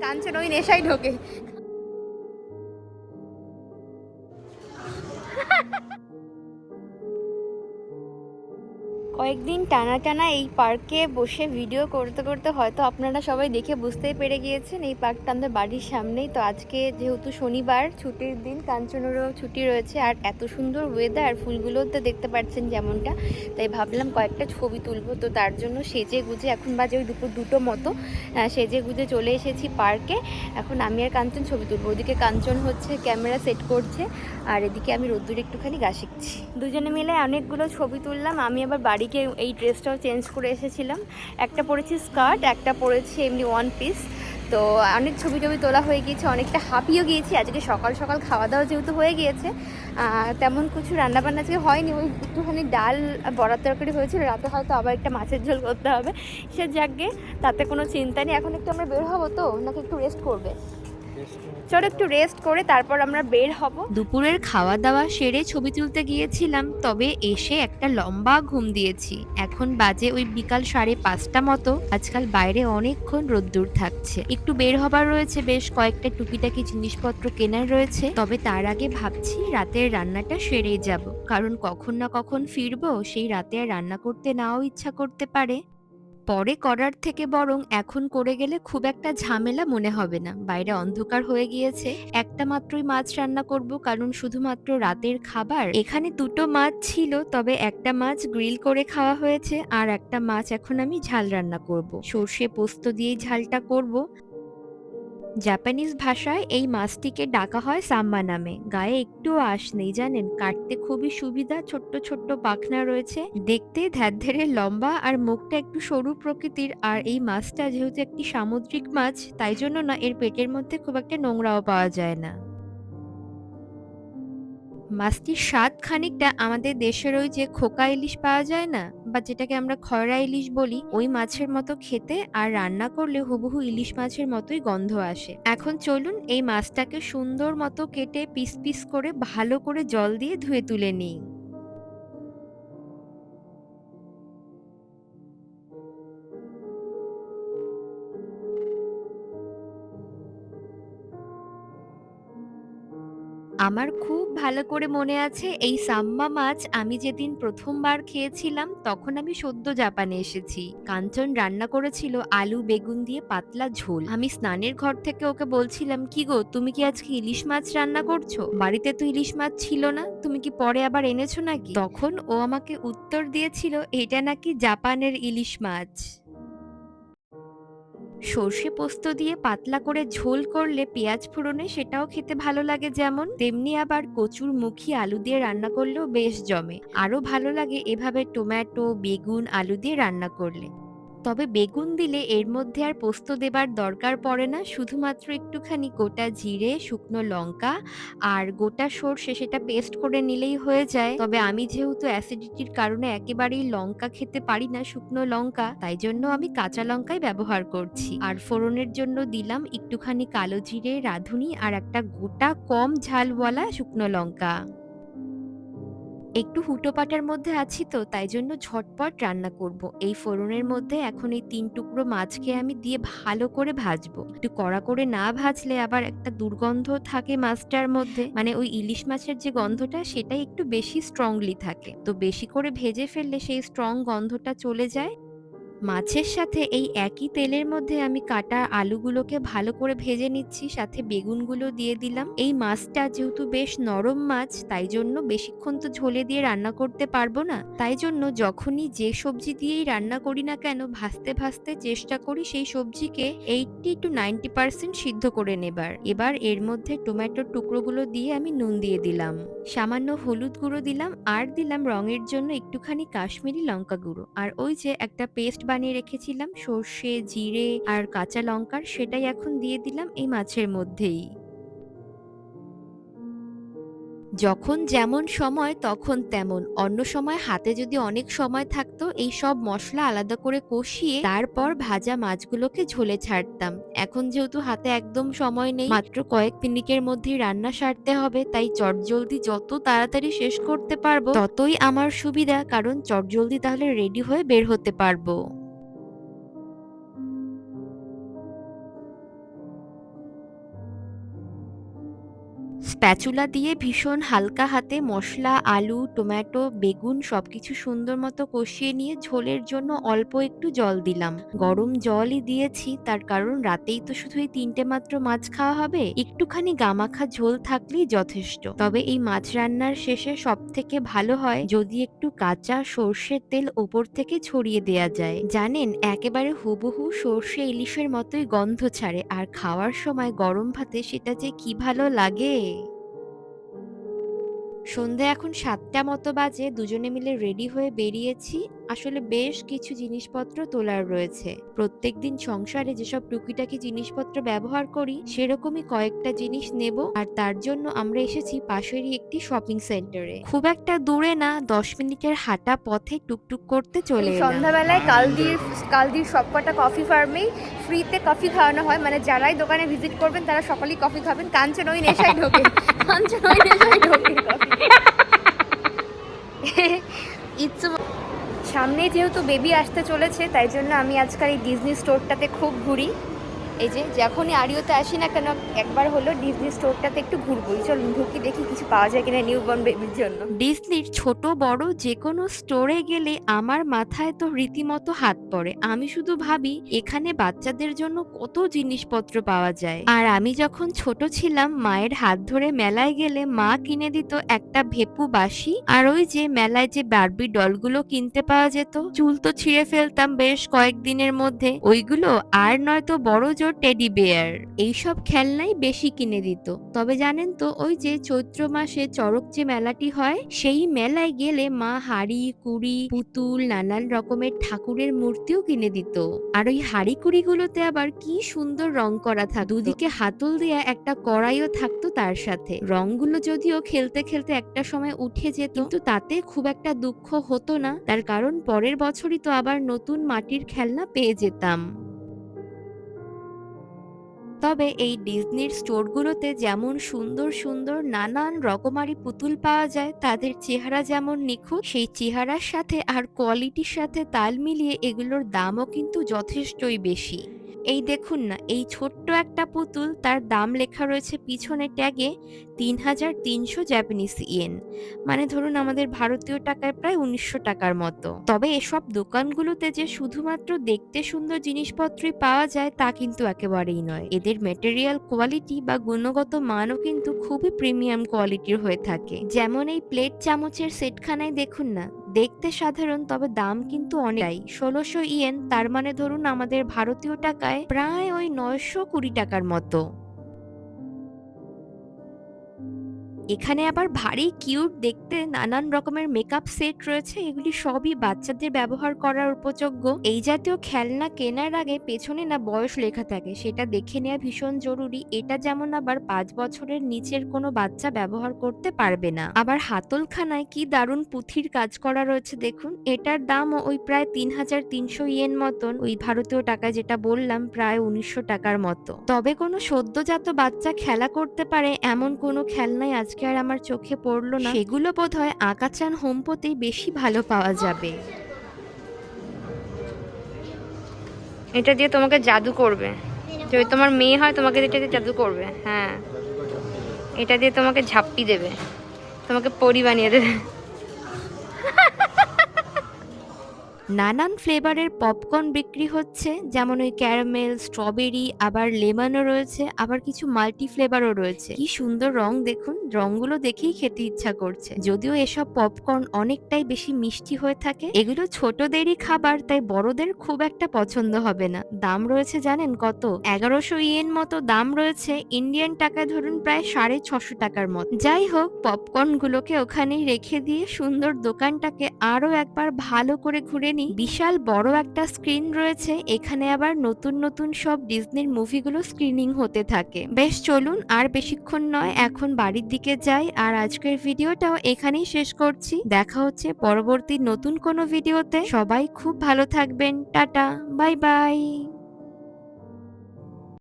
কাঞ্চন ওই নেশায় ঢোকে। কয়েকদিন টানা টানা এই পার্কে বসে ভিডিও করতে করতে হয়তো আপনারা সবাই দেখে বুঝতেই পেরে গিয়েছেন এই পার্কটা আমাদের বাড়ির সামনেই। তো আজকে যেহেতু শনিবার, ছুটির দিন, কাঞ্চনেরও ছুটি রয়েছে আর এত সুন্দর ওয়েদার ফুলগুলোও তো দেখতে পাচ্ছেন যেমনটা। তাই ভাবলাম কয়েকটা ছবি তুলবো। তো তার জন্য সেজে গুজে এখন বাজে ওই দুপুর দুটো মতো সেজে গুজে চলে এসেছি পার্কে। এখন আমি আর কাঞ্চন ছবি তুলবো। ওদিকে কাঞ্চন হচ্ছে ক্যামেরা সেট করছে আর এদিকে আমি রোদ্দুর একটুখানি গা শিখছি। দুজনে মিলে অনেকগুলো ছবি তুললাম। আমি আবার বাড়িকে এই ড্রেসটাও চেঞ্জ করে এসেছিলাম। একটা পরেছি স্কার্ট, একটা পরেছি এমনি ওয়ান পিস তো অনেক ছবি টবি তোলা হয়ে গিয়েছে, অনেকটা হাঁপিয়েও গিয়েছি। আজকে সকাল সকাল খাওয়া দাওয়া যেহেতু হয়ে গিয়েছে তেমন কিছু রান্নাবান্না আজকে হয়নি, ওই একটুখানি ডাল, বড়ার তরকারি হয়েছিল। রাতে হয়তো আবার একটা মাছের ঝোল করতে হবে। সে যাকে তাতে কোনো চিন্তা নেই। এখন একটু আমরা বের হব তো? নাকি একটু রেস্ট করবে? চলো একটু রেস্ট করে তারপর আমরা বের হব। দুপুরের খাওয়া দাওয়া সেরে ছবি তুলতে গিয়েছিলাম, তবে এসে একটা লম্বা ঘুম দিয়েছি। এখন বাজে ওই বিকাল সাড়ে পাঁচটা মতো। আজকাল বাইরে অনেকক্ষণ রোদ্দুর থাকছে। একটু বের হবার রয়েছে বেশ কয়েকটা টুকিটাকি জিনিসপত্র কেনার রয়েছে। তবে তার আগে ভাবছি রাতের রান্নাটা সেরেই যাব। কারণ কখন না কখন ফিরবো, সেই রাতে আর রান্না করতে নাও ইচ্ছা করতে পারে। পরে করার থেকে বরং এখন করে গেলে খুব একটা ঝামেলা মনে হবে না। বাইরে অন্ধকার হয়ে গিয়েছে। একটা মাত্রই মাছ রান্না করব, কারণ শুধুমাত্র রাতের খাবার। এখানে দুটো মাছ ছিল, তবে একটা মাছ গ্রিল করে খাওয়া হয়েছে, আর একটা মাছ এখন আমি ঝাল রান্না করব। সর্ষে পোস্ত দিয়েই ঝালটা করব। জাপানিজ ভাষায় এই মাছটিকে ডাকা হয় সাম্মা নামে। গায়ে একটুও আঁশ নেই, জানেন? কাটতে খুবই সুবিধা, ছোট্ট ছোট্ট পাখনা রয়েছে। দেখতে ধ্যারধেরে লম্বা আর মুখটা একটু সরু প্রকৃতির। আর এই মাছটা যেহেতু একটি সামুদ্রিক মাছ, তাই জন্য না, এর পেটের মধ্যে খুব একটা নোংরাও পাওয়া যায় না। মাছটির স্বাদ খানিকটা আমাদের দেশের ওই যে খোকা ইলিশ পাওয়া যায় না? বা যেটাকে আমরা খয়রা ইলিশ বলি, ওই মাছের মতো খেতে আর রান্না করলে হুবহু ইলিশ মাছের মতোই গন্ধ আসে। এখন চলুন এই মাছটাকে সুন্দর মতো কেটে পিস পিস করে ভালো করে জল দিয়ে ধুয়ে তুলে নিই। আমার খুব ভালো করে মনে আছে এই সাম্মা মাছ আমি যেদিন প্রথমবার খেয়েছিলাম তখন আমি সদ্য জাপানে এসেছি। কাঞ্চন রান্না করেছিল আলু, বেগুন দিয়ে পাতলা ঝোল। আমি স্নানের ঘর থেকে ওকে বলছিলাম, কি গো, তুমি কি আজকে ইলিশ মাছ রান্না করছ? বাড়িতে তো ইলিশ মাছ ছিল না, তুমি কি পরে আবার এনেছো নাকি? তখন ও আমাকে উত্তর দিয়েছিল, এটা নাকি জাপানের ইলিশ মাছ। সর্ষে পোস্ত দিয়ে পাতলা করে ঝোল করলে পেঁয়াজ ফোড়নে সেটাও খেতে ভালো লাগে যেমন। তেমনি আবার কচুর মুখি আলু দিয়ে রান্না করলেও বেশ জমে। আরও ভালো লাগে এভাবে টোম্যাটো বেগুন, আলু দিয়ে রান্না করলে। তবে বেগুন দিলে এর মধ্যে আর পোস্ত দেবার দরকার পড়ে না। শুধুমাত্র একটুখানি গোটা জিরে, শুকনো লঙ্কা আর গোটা সর্ষে সেটা পেস্ট করে নিলেই হয়ে যায়। তবে আমি যেহেতু অ্যাসিডিটির কারণে একেবারেই লঙ্কা খেতে পারি না, শুকনো লঙ্কা, তাই জন্য আমি কাঁচা লঙ্কাই ব্যবহার করছি। আর ফোড়নের জন্য দিলাম একটুখানি কালো জিরে, রাঁধুনি আর একটা গোটা কম ঝালওয়ালা শুকনো লঙ্কা। একটু হুটোপাটার মধ্যে আছি তো, তাই জন্য ঝটপট রান্না করব। এই ফোড়নের মধ্যে এখন এই তিন টুকরো মাছকে আমি দিয়ে ভালো করে ভাজবো। একটু কড়া করে না ভাজলে আবার একটা দুর্গন্ধ থাকে মাছটার মধ্যে। মানে ওই ইলিশ মাছের যে গন্ধটা, সেটাই একটু বেশি স্ট্রংলি থাকে। তো বেশি করে ভেজে ফেললে সেই স্ট্রং গন্ধটা চলে যায়। মাছের সাথে এই একই তেলের মধ্যে আমি কাটা আলুগুলোকে ভালো করে ভেজে নিচ্ছি, সাথে বেগুনগুলো দিয়ে দিলাম। এই মাছটা যেহেতু বেশ নরম মাছ, তাই জন্য বেশিক্ষণ তো ঝোলে দিয়ে রান্না করতে পারব না। তাই জন্য যখনই যে সবজি দিয়েই রান্না করি না কেন, ভাজতে ভাজতে চেষ্টা করি সেই সবজিকে এইটটি টু নাইনটি পার্সেন্ট সিদ্ধ করে নেবার। এবার এর মধ্যে টমেটোর টুকরোগুলো দিয়ে আমি নুন দিয়ে দিলাম। সামান্য হলুদ গুঁড়ো দিলাম, আর দিলাম রঙের জন্য একটুখানি কাশ্মীরি লঙ্কা গুঁড়ো। আর ওই যে একটা পেস্ট বানিয়ে রেখেছিলাম। সর্ষে, জিরে আর কাঁচা লঙ্কার সেটাই এখন দিয়ে দিলাম এই মাছের মধ্যেই। যখন যেমন সময় তখন তেমন। অন্য সময় হাতে যদি অনেক সময় থাকতো, এই সব মশলা আলাদা করে কষিয়ে তারপর ভাজা মাছগুলোকে ঝোলে ছাড়তাম। এখন যেহেতু হাতে একদম সময় নেই, মাত্র কয়েক মিনিটের মধ্যেই রান্না সারতে হবে, তাই চটজলদি যত তাড়াতাড়ি শেষ করতে পারব, ততই আমার সুবিধা। কারণ চটজলদি তাহলে রেডি হয়ে বের হতে পারব। স্প্যাচুলা দিয়ে ভীষণ হালকা হাতে মশলা, আলু, টমেটো, বেগুন সবকিছু সুন্দর মতো কষিয়ে নিয়ে ঝোলের জন্য অল্প একটু জল দিলাম। গরম জলই দিয়েছি, তার কারণ রাতেই তো শুধু এই তিনটে মাত্র মাছ খাওয়া হবে। একটুখানি গামাখা ঝোল থাকলেই যথেষ্ট। তবে এই মাছ রান্নার শেষে সব থেকে ভালো হয় যদি একটু কাঁচা সর্ষের তেল ওপর থেকে ছড়িয়ে দেয়া যায়। জানেন, একেবারে হুবহু সর্ষে ইলিশের মতোই গন্ধ ছাড়ে। আর খাওয়ার সময় গরম ভাতে সেটা যে কি ভালো লাগে? সন্ধে এখন সাতটা মতো বাজে দুজনে মিলে রেডি হয়ে বেরিয়েছি। আসলে বেশ কিছু জিনিসপত্র তোলার রয়েছে। প্রত্যেকদিন সংসারে যেসব টুকিটাকি জিনিসপত্র ব্যবহার করি সেরকমই কয়েকটা জিনিস নেব আর তার জন্য আমরা এসেছি পাশেরই একটি শপিং সেন্টারে খুব একটা দূরে না দশ মিনিটের হাঁটা পথে টুকটুক করতে চলে। সন্ধ্যাবেলায় কালদির কালদির সবকটা কফি ফার্মেই ফ্রিতে কফি খাওয়ানো হয়। মানে যারাই দোকানে ভিজিট করবেন তারা সকলেই কফি খাবেন। কাঞ্চন ওই নেশায় ঢোকে। কাঞ্চন ওই নেশায় ঢোকে ইটস সামনেই যেহেতু বেবি আসতে চলেছে তাই জন্য আমি আজকাল এই ডিজনি স্টোরটাতে খুব ঘুরি। এই যে যখনই আরিওতে আসি না কেন, একবার হলো ডিজনি স্টোরটাতে একটু ঘুরবোই চলুন ঢুকি, দেখি কিছু পাওয়া যায় কিনা নিউ বর্ন বেবির জন্য। ডিসনির ছোট, বড় যে কোনো স্টোরে গেলে আমার মাথায় তো রীতিমতো হাত পড়ে। আমি শুধু ভাবি, এখানে বাচ্চাদের জন্য কত জিনিসপত্র পাওয়া যায়। আর আমি যখন ছোট ছিলাম, মায়ের হাত ধরে মেলায় গেলে মা কিনে দিত একটা ভেপু বাসি আর ওই যে মেলায় যে বারবি ডলগুলো কিনতে পাওয়া যেত, চুল তো ছিঁড়ে ফেলতাম বেশ কয়েকদিনের মধ্যে। ওইগুলো আর নয়তো বড় জোর টেডি বেয়ার এইসব খেলনাই বেশি কিনে দিত। তবে জানেন তো, ওই যে চৈত্র মাসে চরক যে মেলাটি হয়, সেই মেলায় গেলে মা হাড়ি, কুড়ি, পুতুল, নানান রকমের ঠাকুরের মূর্তিও কিনে দিত। আর ওই হাড়ি কুড়িগুলোতে আবার কি সুন্দর রং করা থাকতো। দুদিকে হাতল দেয়া একটা কড়াইও থাকতো তার সাথে। রংগুলো যদিও খেলতে খেলতে একটা সময় উঠে যেত, কিন্তু তাতে খুব একটা দুঃখ হতো না। তার কারণ পরের বছরই তো আবার নতুন মাটির খেলনা পেয়ে যেতাম। তবে এই ডিজনির স্টোরগুলোতে যেমন সুন্দর সুন্দর নানান রকমারি পুতুল পাওয়া যায়, তাদের চেহারা যেমন নিখুঁত, সেই চেহারার সাথে আর কোয়ালিটির সাথে তাল মিলিয়ে এগুলোর দামও কিন্তু যথেষ্টই বেশি। এই দেখুন না, এই ছোট্ট একটা পুতুল, তার দাম লেখা রয়েছে পিছনে ট্যাগে তিন হাজার তিনশো জ্যাপানিজ ইয়েন মানে ধরুন আমাদের ভারতীয় টাকায় প্রায় উনিশশো টাকার মতো। তবে এসব দোকানগুলোতে যে শুধুমাত্র দেখতে সুন্দর জিনিসপত্রই পাওয়া যায়, তা কিন্তু একেবারেই নয়। এদের মেটেরিয়াল কোয়ালিটি বা গুণগত মানও কিন্তু খুবই প্রিমিয়াম কোয়ালিটির হয়ে থাকে। যেমন এই প্লেট চামচের সেটখানায় দেখুন না দেখতে সাধারণ, তবে দাম কিন্তু অনেকটাই। ষোলোশো ইয়েন, তার মানে ধরুন আমাদের ভারতীয় টাকায় প্রায় ওই নয়শো কুড়ি টাকার মতো। এখানে আবার ভারী কিউট দেখতে নানান রকমের মেকআপ সেট রয়েছে, এগুলি সবই বাচ্চাদের ব্যবহার করার উপযোগ্য। এই জাতীয় খেলনা কেনার আগে পেছনে না বয়স লেখা থাকে, সেটা দেখে নেওয়া ভীষণ জরুরি। এটা যেমন আবার পাঁচ বছরের নিচের কোনো বাচ্চা ব্যবহার করতে পারবে না। আবার হাতলখানায় কি দারুণ পুঁথির কাজ করা রয়েছে দেখুন। এটার দামও ওই প্রায় তিন হাজার তিনশো ইয়েন মতন, ওই ভারতীয় টাকায় যেটা বললাম প্রায় উনিশশো টাকার মতো। তবে কোনো সদ্যজাত বাচ্চা খেলা করতে পারে, এমন কোনো খেলনাই আজকে আর আমার চোখে পড়ল না। সেগুলো বোধ হয় আকাচান হোমপতে বেশি ভালো পাওয়া যাবে। এটা দিয়ে তোমাকে জাদু করবে। যদি তোমার মেয়ে হয় তোমাকে এটা দিয়ে জাদু করবে। হ্যাঁ। এটা দিয়ে তোমাকে ঝাপ্পি দেবে। তোমাকে পরি বানিয়ে দেবে। নানান ফ্লেভারের পপকর্ন বিক্রি হচ্ছে, যেমন ওই ক্যারামেল, স্ট্রবেরি, আবার লেমনও রয়েছে, আবার কিছু মাল্টি ফ্লেভারও রয়েছে। কি সুন্দর রং দেখুন, রংগুলো দেখেই খেতে ইচ্ছা করছে। যদিও এসব পপকর্ন অনেকটাই বেশি মিষ্টি হয়ে থাকে, এগুলো ছোটদেরই খাবার, তাই বড়দের খুব একটা পছন্দ হবে না। দাম রয়েছে জানেন কত? এগারোশো ইয়েন মতো দাম রয়েছে, ইন্ডিয়ান টাকায় ধরুন প্রায় সাড়ে ছশো টাকার মতো। যাই হোক পপকর্ন গুলোকে ওখানেই রেখে দিয়ে সুন্দর দোকানটাকে আরও একবার ভালো করে ঘুরে নিই বিশাল বড় একটা স্ক্রিন রয়েছে, এখানে আবার নতুন নতুন সব ডিজনির মুভিগুলো স্ক্রিনিং হতে থাকে। বেশ, চলুন, আর বেশিক্ষণ নয়, এখন বাড়ির দিকে যাই, আর আজকের ভিডিওটাও এখানেই শেষ করছি। দেখা হচ্ছে পরবর্তী নতুন কোনো ভিডিওতে। সবাই খুব ভালো থাকবেন। Tata, bye bye.